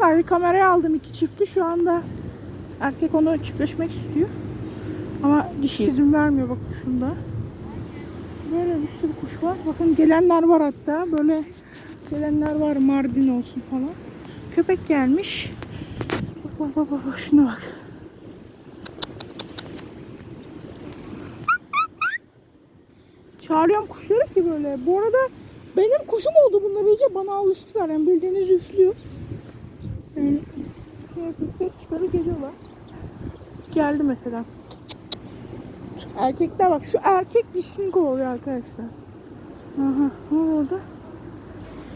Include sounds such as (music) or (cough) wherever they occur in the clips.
Ayrı kameraya aldım iki çifti. Şu anda erkek onu çiftleşmek istiyor. Ama dişi izin vermiyor bak şunda. Böyle bir sürü kuş var. Bakın gelenler var hatta. Böyle gelenler var. Mardin olsun falan. Köpek gelmiş. Bak bak bak bak, bak şuna bak. Çağırıyorum kuşları ki böyle. Bu arada benim kuşum oldu bunlar iyice bana alıştılar. Yani bildiğiniz üflüyor. Şey yapıyor, ses çıkarıyor geliyorlar. Geldi mesela. Erkekler bak şu erkek dişini kovalıyor arkadaşlar. Aha ne oldu?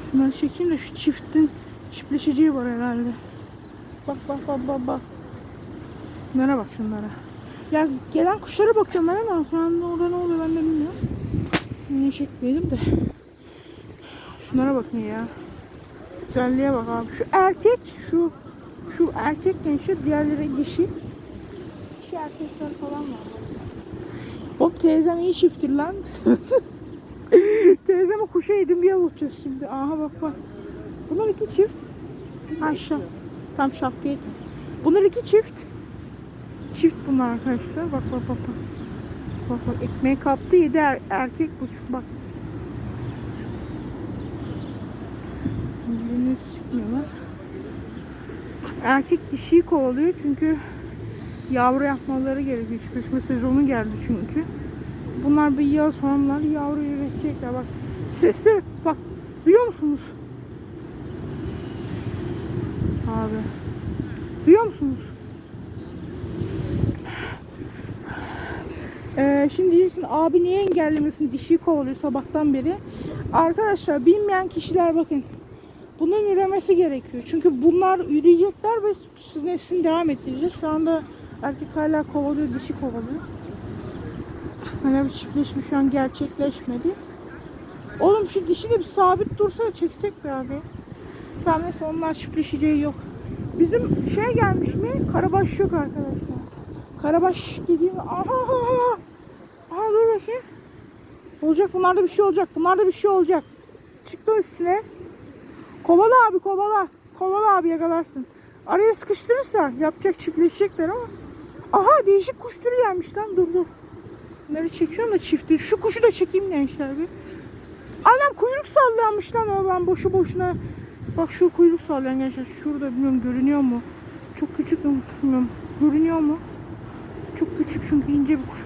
Şunları çekeyim de şu çiftin çiftleşeceği var herhalde. Bak bak bak bak bak. Bunlara bak şunlara. Ya gelen kuşlara bakıyorum ben ama şu an orada ne oluyor ben de bilmiyorum. Niye çekmeyelim de. Şunlara bakın ya. Güzelliğe bak abi. Şu erkek, şu şu erkek gençler, diğerleri dişi. Dişi erkekler falan var. Hop teyzem iyi çifttir lan. (laughs) Teyzeme kuşa yedim diye bulacağız şimdi. Aha bak bak. Bunlar iki çift. Aşağı. Tam şapkayı. Bunlar iki çift. Çift bunlar arkadaşlar. Bak bak bak bak. Bak bak ekmeği kaptı yedi er- erkek bu. Bak. Henüz çıkmıyorlar. Erkek dişiyi kovalıyor çünkü yavru yapmaları gerekiyor. Çiftleşme sezonu geldi çünkü. Bunlar bir yaz falanlar yavru üretecekler. Bak sesler bak duyuyor musunuz? Abi. Duyuyor musunuz? Ee, şimdi diyeceksin abi niye engellemiyorsun dişiyi kovalıyor sabahtan beri. Arkadaşlar bilmeyen kişiler bakın. Bunun üremesi gerekiyor. Çünkü bunlar üreyecekler ve neslini devam ettireceğiz. Şu anda erkek hala kovalıyor, dişi kovalıyor. Hala bir çiftleşme şu an gerçekleşmedi. Oğlum şu dişi de bir sabit dursa çeksek be abi. Tamam neyse onlar çiftleşeceği yok. Bizim şey gelmiş mi? Karabaş yok arkadaşlar. Karabaş dediğim... Aha! Aha dur bakayım. Olacak bunlarda bir şey olacak. Bunlarda bir şey olacak. Çıktı üstüne. Kovala abi kovala. Kovala abi yakalarsın. Araya sıkıştırırsa yapacak çiftleşecekler ama. Aha değişik kuş türü gelmiş lan dur dur. Bunları çekiyorum da çifti. Şu kuşu da çekeyim gençler bir. Anam kuyruk sallayanmış lan o ben boşu boşuna. Bak şu kuyruk sallayan gençler. Şurada bilmiyorum görünüyor mu? Çok küçük bilmiyorum. Görünüyor mu? Çok küçük çünkü ince bir kuş.